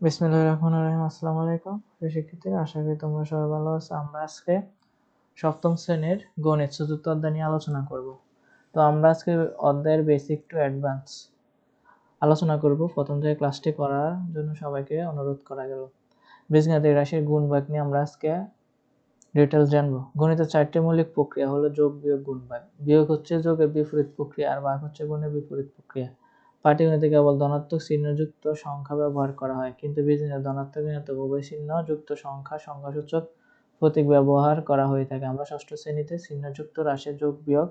বিসমিল্লাহির রহমানির রহিম, আসসালামু আলাইকুম। শিক্ষার্থীরা, আশা করি তোমরা সবাই ভালো আছো। আমরা আজকে সপ্তম শ্রেণির গণিত চতুর্থ অধ্যায় নিয়ে আলোচনা করব। তো আমরা আজকে অধ্যায়ের বেসিক টু অ্যাডভান্স আলোচনা করব। প্রথম থেকে ক্লাসটি করার জন্য সবাইকে অনুরোধ করা গেল। বীজগাণিতিক রাশির গুণ ভাগ নিয়ে আমরা আজকে ডিটেলস জানব। গণিতের চারটি মৌলিক প্রক্রিয়া হলো যোগ, বিয়োগ গুণ ভাগ বিয়োগ হচ্ছে যোগের বিপরীত প্রক্রিয়া আর ভাগ হচ্ছে গুণের বিপরীত প্রক্রিয়া। পাটিগণিতে কেবল ধনাত্মক চিহ্নযুক্ত সংখ্যা ব্যবহার করা হয়। কিন্তু বীজগণিতে ধনাত্মক ঋণাত্মক উভয় চিহ্নযুক্ত সংখ্যা সংখ্যাসূচক প্রতীক ব্যবহার করা হয়ে থাকে। আমরা ষষ্ঠ শ্রেণীতে চিহ্নযুক্ত রাশির যোগ বিয়োগ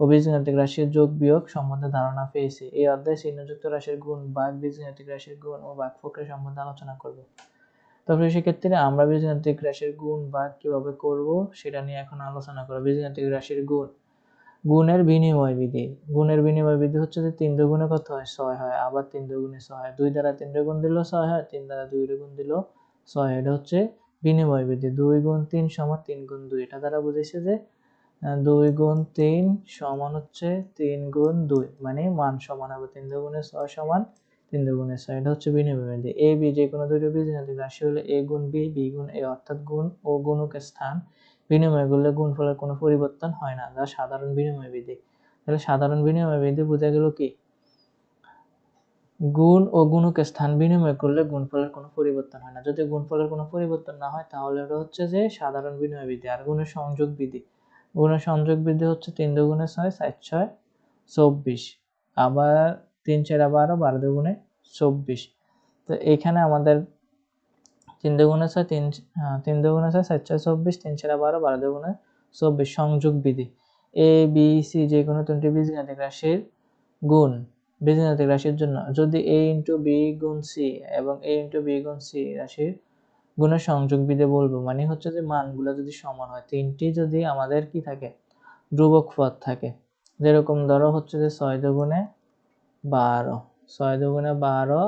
ও বীজগণিতিক রাশির যোগ বিয়োগ সম্বন্ধে ধারণা পেয়েছি। এই অধ্যায়ে চিহ্নযুক্ত রাশির গুণ ভাগ বীজগণিতিক রাশির গুণ ও ভাগ প্রক্রিয়া সম্বন্ধে আলোচনা করব। তবে সেক্ষেত্রে আমরা বীজগণিতিক রাশির গুণ ভাগ কীভাবে করব সেটা নিয়ে এখন আলোচনা করব। বীজগণিতিক রাশির গুণ গুণের বিনিময় বিধি। গুণের বিনিময় বিধি হচ্ছে যে তিন দুগুণে কত হয়? ছয় হয়। আবার তিন দুগুণে ছয় হয়। দুই দ্বারা তিন গুণ দিলেও ছয় হয়, তিন দ্বারা দুই গুণ দিলেও ছয় এটা হচ্ছে বিনিময় বিধি। দুই গুণ তিন সমান তিন গুণ দুই। এটা দ্বারা বুঝেছে যে দুই গুণ তিন সমান হচ্ছে তিন গুণ দুই। মানে মান সমান হবে। তিন দুগুণে ছয় সমান তিন দুগুণে এটা হচ্ছে বিনিময় বিধি এ, বি, যে কোনো দুইটি বীজগাণিতিক রাশি হলে এ গুণ বি বি গুণ এ, অর্থাৎ গুণ ও স্থান। বিনিময় করলে গুণফলের কোনো পরিবর্তন হয় না, যা সাধারণ বিনিময় বিধি। তাহলে সাধারণ বিনিময় বিধি বোঝা গেল কি? গুণ ও গুণকে স্থান বিনিময় করলে গুণফলের কোনো পরিবর্তন হয় না। যদি গুণফলের কোনো পরিবর্তন না হয়, তাহলে এটা হচ্ছে যে সাধারণ বিনিময় বিধি আর গুণের সংযোগ বিধি। গুণের সংযোগ বিধি হচ্ছে তিন ছয় সাত ছয়, চব্বিশ। আবার তিন চার বারো বারো দুগুণে চব্বিশ। তো এখানে আমাদের তিন দুগুণে ছয়, তিন তিন দুগুণে ছয়, সাত চব্বিশ, তিন চার বারো বারো দুগুণে চব্বিশ। সংযোগ বিধি। এ বি সি যে কোনো তিনটি বীজগাণিতিক রাশির গুণ, বীজগাণিতিক রাশির জন্য। যদি এ ইন্টু বি গুণ সি এবং এ ইন্টু বি গুণ সি রাশির গুণের সংযোগ বিধি বলব মানে হচ্ছে যে মানগুলো যদি সমান হয়, তিনটি যদি আমাদের কি থাকে? ধ্রুবক পদ থাকে। যেরকম ধরো হচ্ছে যে ছয় দুগুণে বারো। ছয় দুগুণে বারো,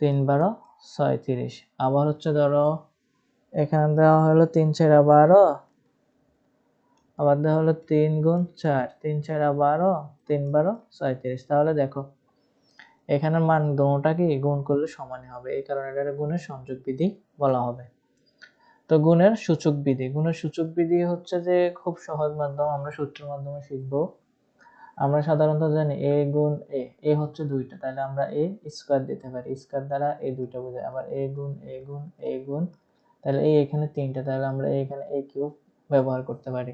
তিন বারো ছয়ত্রিশ আবার হচ্ছে ধরো, এখানে দেওয়া হলো তিন চারা বারো, আবার দেওয়া হলো তিন গুণ চার। তিন চারা বারো, তিন বারো ছয়ত্রিশ তাহলে দেখো, এখানে মান দুটা কি গুণ করলে সমানই হবে। এই কারণে এটা গুণের সংযোগ বিধি বলা হবে। তো গুণের সূচক বিধি। গুণের সূচক বিধি হচ্ছে যে খুব সহজ মাধ্যম, আমরা সূত্রের মাধ্যমে শিখব। আমরা সাধারণত জানি এ গুণ এ এ হচ্ছে দুইটা, তাহলে আমরা এ স্কোয়ার দিতে পারি স্কোয়ার দ্বারা এ দুইটা বোঝায়, আবার এ গুণ এ গুণ এ গুণ, তাহলে এই এখানে তিনটা, তাহলে আমরা এখানে এ কিউব ব্যবহার করতে পারি।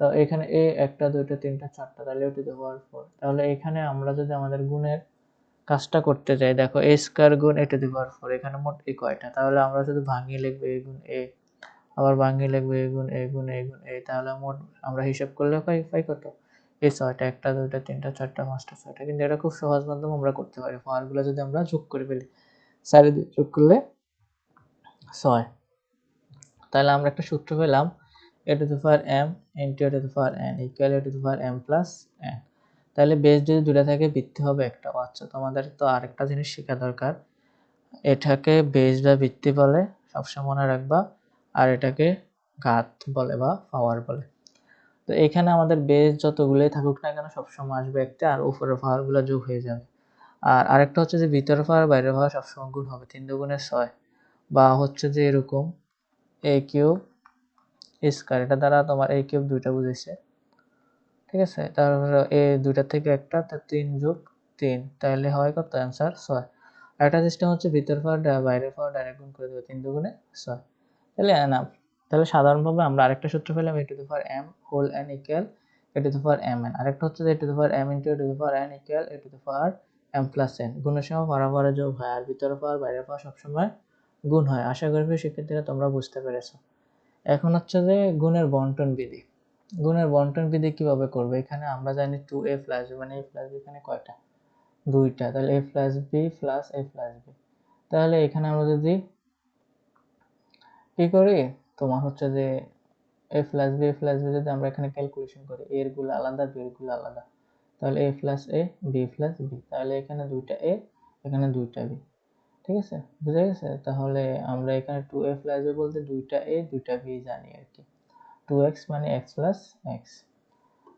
তো এখানে এ একটা, দুইটা, তিনটা, চারটা, তাহলে ওটি ব্যবহার ফোর তাহলে এখানে আমরা যদি আমাদের গুণের কাজটা করতে যাই, দেখো এ স্কোয়ার গুণ এটা টু দি পাওয়ার ফোর এখানে মোট এ কয়টা? তাহলে আমরা শুধু ভাঙিয়ে লিখব এ গুণ এ আবার ভাঙিয়ে লিখব এ গুণ এ গুণ এ গুণ এ তাহলে মোট আমরা হিসাব করলে পাই পাই কত? এই ছয়টা, একটা, দুইটা, তিনটা, চারটা, পাঁচটা, ছয়টা, কিন্তু এটা খুব সহজ মাধ্যমে আমরা করতে পারি। পাওয়ারগুলো যদি আমরা যোগ করে ফেলি, চারি যোগ করলে ছয়। তাহলে আমরা একটা সূত্র পেলাম A to the power M into A to the power N equal A to the power M plus N তাহলে বেস যদি দুটা থাকে, বৃত্তি হবে একটা। আচ্ছা তোমাদের তো আরেকটা জিনিস শেখা দরকার। এটাকে বেস বা বৃত্তি বলে, সবসময় মনে রাখবা। আর এটাকে ঘাত বলে বা পাওয়ার বলে। তো এখানে আমাদের বেস যতগুলোই থাকুক না কেন সবসময় আসবে একটা, আর উপরের পাহাড়গুলো যোগ হয়ে যাবে। আর আরেকটা হচ্ছে যে ভিতরের পাহাড়, বাইরের পাহাড় সবসময় গুণ হবে, তিন দুগুণের ছয়। বা হচ্ছে যে এরকম এ কিউব স্কোয়ার এটা দ্বারা তোমার এ কিউব দুইটা বুঝেছে। ঠিক আছে? তারপরে এ দুইটা থেকে একটা তিন যোগ তিন তাহলে হয় কত? অ্যান্সার ছয়। একটা সিস্টেম হচ্ছে ভিতর পাওয়ার বাইরের পাওয়ার ডাইরেক্ট গুণ করে দেবে, তিন দুগুণে ছয়। তাহলে এনাফ তাহলে সাধারণভাবে আমরা আরেকটা সূত্র পেলাম A to the power M whole N equal A to the power M N আরেকটা হচ্ছে A to the power M into A to the power N equal A to the power M plus N গুণের পারাপারে যোগ হয়, আর ভিতরে পাওয়ার, বাইরে পাওয়ার সবসময় গুণ হয়। আশা করি শিক্ষার্থীরা তোমরা বুঝতে পেরেছ। এখন হচ্ছে যে গুণের বন্টন বিধি। গুণের বন্টন বিধি কীভাবে করবে? এখানে আমরা জানি টু এ প্লাস মানে এ প্লাস বি এখানে কয়টা? দুইটা। তাহলে A plus B plus A plus B তাহলে এখানে আমরা যদি কি করি? তোমার হচ্ছে যে A plus B A plus B যদি আমরা এখানে ক্যালকুলেশন করি এরগুলো আলাদা বি এরগুলো আলাদা। তাহলে A plus A B plus B তাহলে এখানে দুইটা এ এখানে দুইটা বি ঠিক আছে? বুঝা গেছে? তাহলে আমরা এখানে টু এ প্লাস বি বলতে দুইটা এ দুইটা বি জানি আর কি। টু এক্স মানে এক্স প্লাস এক্স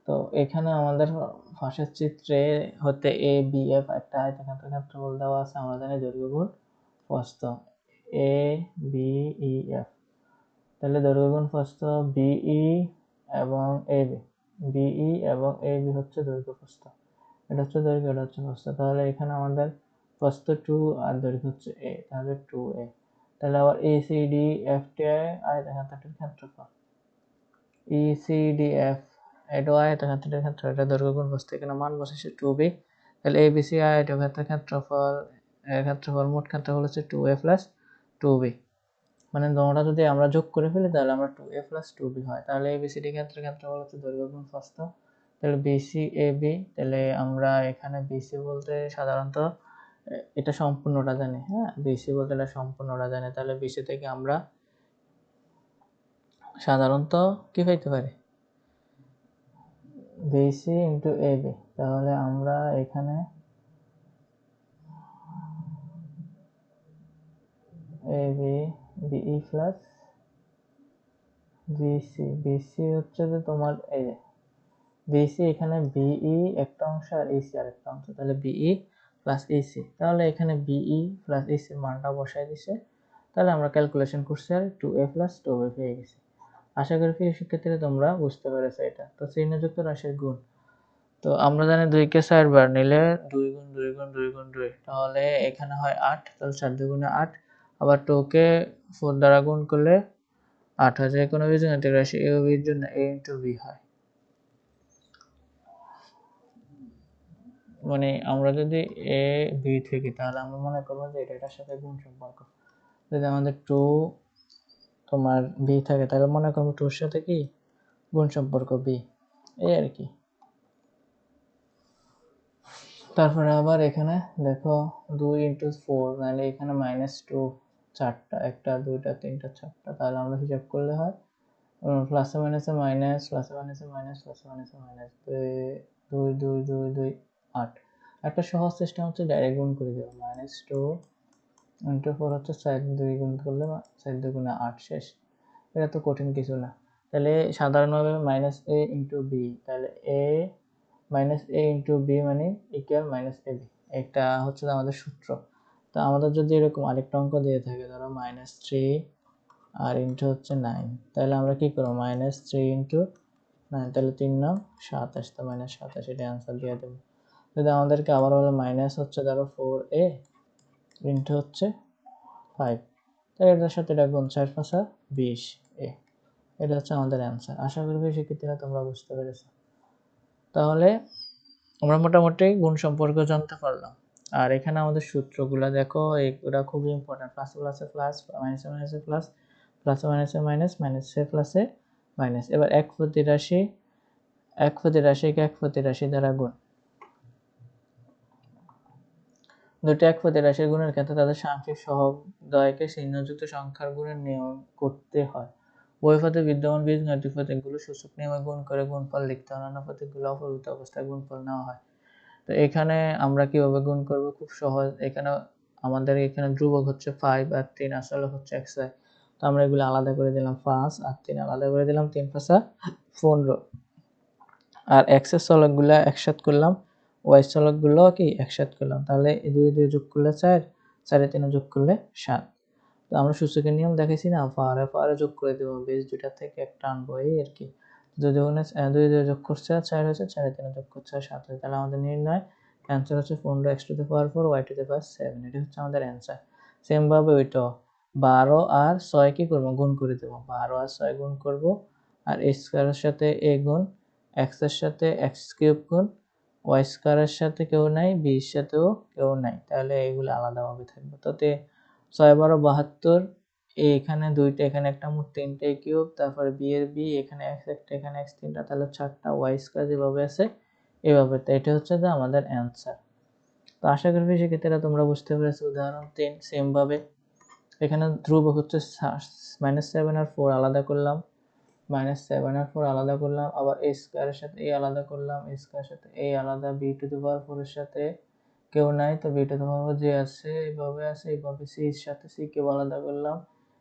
তো এখানে আমাদের ফাঁসের চিত্রে হতে এ বি এফ একটা আয়তক্ষেত্র ক্ষেত্রফল দেওয়া আছে, আমরা জানি দৈর্ঘ্য গুণ প্রস্থ এ বি ই এফ তাহলে দৈর্ঘ্য গুণ প্রস্থ বিই এবং এ বি বিই এবং এ বি হচ্ছে দৈর্ঘ্য প্রস্থ। এটা হচ্ছে দৈর্ঘ্য, এটা হচ্ছে প্রস্থ। তাহলে এখানে আমাদের প্রস্থ টু আর দৈর্ঘ্য হচ্ছে এ তাহলে টু এ তাহলে আবার A C D F T আয়তাকারটির ক্ষেত্রফল। ই সি ডি এফ এটা আয়তাকারটির ক্ষেত্র এটা দৈর্ঘ্য গুণ প্রস্থ, এখানে মান বসেছে টু বি তাহলে এ বি সি আয়তক্ষেত্রের ক্ষেত্রফল, এর ক্ষেত্রফল, মোট ক্ষেত্রফল হচ্ছে two A plus two B মানে দোনোটা যদি আমরা যোগ করে ফেলি, তাহলে আমরা two A plus two B হয়। তাহলে এবিসিডি ক্ষেত্রে ক্ষেত্রফল হচ্ছে দৈর্ঘ্য গুণ প্রস্থ তাহলে বিসি এ বি তাহলে আমরা এখানে বিসি বলতে সাধারণত এটা সম্পূর্ণটা জানি হ্যাঁ? বিসি বলতে এটা সম্পূর্ণটা জানি। তাহলে বিসি থেকে আমরা সাধারণত কি পাইতে পারি? বিসি ইন্টু এ বি তাহলে আমরা এখানে A B BE plus BC BC হচ্ছে যে তোমার এই যে বিসি এখানে বিই একটা অংশ আর এসি আর একটা অংশ, তাহলে বিই প্লাস এসি তাহলে এখানে বিই প্লাস এসির মানটা বসাই দিছে। তাহলে আমরা ক্যালকুলেশন করছি আর two A plus two B পেয়ে গেছি। আশা করি শিক্ষার্থীরা তোমরা বুঝতে পেরেছ এটা। তো চিহ্নযুক্ত রাশির গুণ। তো আমরা জানি দুইকে চারবার নিলে দুই গুণ দুই গুণ দুই গুণ, দুই। তাহলে এখানে হয় আট, তাহলে চার দুই গুণে আট। আবার টুকে ফোর দ্বারা গুণ করলে আট হয় যে কোনো বীজগাণিতিক রাশি এ ও বির জন্য এ ইন্টু বি হয়। মানে আমরা যদি এ বি থেকে, তাহলে আমরা মনে করব যে এটা এটার সাথে গুণ সম্পর্ক। যদি আমাদের টু তোমার বি থাকে, তাহলে মনে করব টুর সাথে কি? গুণ সম্পর্ক বি এই আর কি। তারপরে আবার এখানে দেখো দুই ইন্টু ফোর মানে এখানে মাইনাস টু চারটা, একটা, দুইটা, তিনটা, চারটা। তাহলে আমরা হিসাব করলে হয় প্লাসে মাইনাসে মাইনাস প্লাসে মাইনাসে মাইনাস প্লাসে মাইনাসে মাইনাস দুই দুই দুই দুই, আট। একটা সহজ সিস্টেম হচ্ছে ডাইরেক্ট গুণ করে দেবো মাইনাস টু ইন্টু ফোর হচ্ছে চার, দুই গুণ করলে চার দুই গুণে আট শেষ। এটা তো কঠিন কিছু না। তাহলে সাধারণভাবে মাইনাস এ ইন্টু বি তাহলে A minus A into B মানে ইকুয়াল মাইনাস এ বি এটা হচ্ছে আমাদের সূত্র। তো আমাদের যদি এরকম আরেকটা অঙ্ক দিয়ে থাকে, ধরো মাইনাস থ্রি আর ইন্টু হচ্ছে নাইন তাহলে আমরা কি করব? মাইনাস থ্রি ইন্টু নাইন তাহলে তিন নং সাতাশ, তো মাইনাস সাতাশ এটা অ্যান্সার দিয়ে দেবো। যদি আমাদেরকে আবার বলে মাইনাস হচ্ছে ধরো ফোর এ ইন্টু হচ্ছে ফাইভ তাহলে এটার সাথে এটা গুণ চার পাঁচা বিশ এ এটা হচ্ছে আমাদের অ্যান্সার আশা করি শিক্ষার্থীরা তোমরা বুঝতে পেরেছ। তাহলে আমরা মোটামুটি গুণ সম্পর্ক জানতে পারলাম। আর এখানে আমাদের সূত্রগুলো দেখো, এগুলো খুবই ইম্পর্টেন্ট প্লাস প্লাসে প্লাস মাইনাসে মাইনাসে প্লাস প্লাসে মাইনাসে মাইনাস মাইনাসে প্লাসে মাইনাস এবার এক প্রতি রাশি, এক প্রতি রাশিকে এক প্রতি রাশি দ্বারা গুণ? দুটি এক প্রতি রাশির গুণের ক্ষেত্রে তাদের সাংখ্যিক সহদয়কে চিহ্নযুক্ত সংখ্যার গুণের নিয়ম করতে হয়। বইপথে বিদ্যমান বীজগাণিতিক প্রতীকগুলো সূচক নিয়মে গুণ করে গুণফল লিখতে অন্যান্য প্রতীকগুলো অপরিবর্তিত অবস্থায় গুণফল নেওয়া হয়। তো এখানে আমরা কীভাবে গুণ করব? খুব সহজ। এখানে আমাদের এখানে ধ্রুবক হচ্ছে ফাইভ আর তিন আসলে হচ্ছে ওয়াই তো আমরা এগুলো আলাদা করে দিলাম পাঁচ আর তিন আলাদা করে দিলাম তিন পাঁচা পনেরো। আর এক্সের চলকগুলো একসাথ করলাম ওয়াই চলকগুলো কি? একসাথ করলাম। তাহলে দুই দুই যোগ করলে চার, চারে তিনে যোগ করলে সাত। তো আমরা সূচকের নিয়ম দেখেছি না? পাহাড়ে পাহাড়ে যোগ করে দেবো। বেশ দুইটা থেকে একটা আনব, এই আর কি। দুই দুগুণে দুই দুই যোগ করছে, চার হয়েছে, চারে তিনে যোগ করছে, সাত হয়েছে, তাহলে আমাদের নির্ণয় অ্যান্সার হচ্ছে পনেরো X to the power four Y to the power seven এটা হচ্ছে আমাদের অ্যান্সার সেমভাবে ওইটাও বারো আর ছয় কি করব? গুণ করে দেবো। বারো আর ছয় গুণ করব, আর এ স্কোয়ারের সাথে এ গুণ এক্সের সাথে এক্স কিউব গুণ ওয়াই স্কোয়ারের সাথে কেউ নাই বির সাথেও কেউ নাই, তাহলে এগুলো আলাদাভাবে থাকবে। তাতে ছয় বারো বাহাত্তর এখানে দুইটা, এখানে একটা মোট তিনটে কিউব, তারপরে বি এর বি এখানে এক্স একটা, এখানে এক্স তিনটা, তাহলে চারটা ওয়াই স্কোয়ার যেভাবে আছে, এভাবে। তো এটা হচ্ছে যে আমাদের অ্যান্সার তো আশা করি সেক্ষেত্রে তোমরা বুঝতে পেরেছ। উদাহরণ তিন সেমভাবে এখানে ধ্রুবক হচ্ছে মাইনাস সেভেন আর ফোর আলাদা করলাম। মাইনাস সেভেন আর ফোর আলাদা করলাম। আবার এ স্কোয়ারের সাথে এ আলাদা করলাম। এ স্কোয়ারের সাথে এ আলাদা। বি টু দি পাওয়ার ফোরের সাথে কেউ নাই। তো বিটা টু পাওয়ার যে আছে এইভাবে আছে। এইভাবে সি এর সাথে সি কেউ আলাদা করলাম।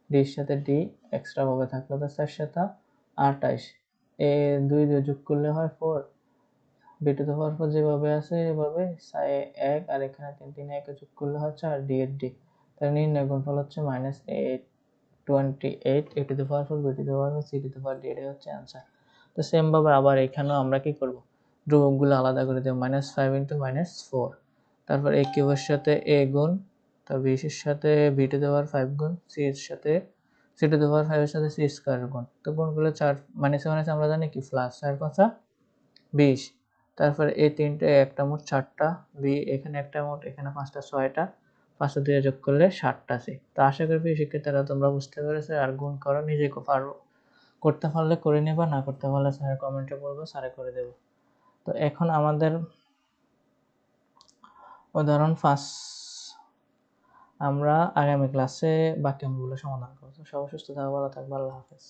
ডি এর সাথে ডি এক্সট্রা ভাবে থাকল তো চার সাথে আঠাইশ এ দুই দিয়ে যোগ করলে হয় four B to power four যেভাবে আছে এভাবে এক আর এখানে তিন তিন, একে যোগ করলে হয় চার ডি এর ডি তার নির্ণয় গুণফল হচ্ছে minus eight twenty eight A to the power four B to the power four C to the power D এটাই হচ্ছে অ্যান্সার তো সেমভাবে আবার এখানেও আমরা কি করব? ধ্রুবকগুলো আলাদা করে দেবো minus five into minus four তারপর এ কিউবের সাথে এ গুণ তার বিশের সাথে B to the power five গুণ সি এর সাথে সি টু দি পাওয়ার ফাইভের সাথে সি স্কোয়ার গুণ। তো গুণগুলো চার মাইনাসে মাইনাসে আমরা জানি কি? প্লাস চার পাঁচা বিশ। তারপরে এই তিনটে একটা মোট চারটা বি এখানে একটা মোট, এখানে পাঁচটা, ছয়টা, পাঁচটা দিয়ে যোগ করলে ষাটটা সি তো আশা করি শিক্ষার্থীরা তোমরা বুঝতে পেরেছ, আর গুণ করো, নিজে পারো, করতে পারলে করে নেবা, না করতে পারলে স্যারের কমেন্টে বলব স্যারে করে দেবো। তো এখন আমাদের উদাহরণ পাঁচ আমরা আগামী ক্লাসে বাকি অঙ্কগুলো সমাধান করব। সবাই সুস্থ থাকব ভালো থাকব আল্লাহ হাফেজ।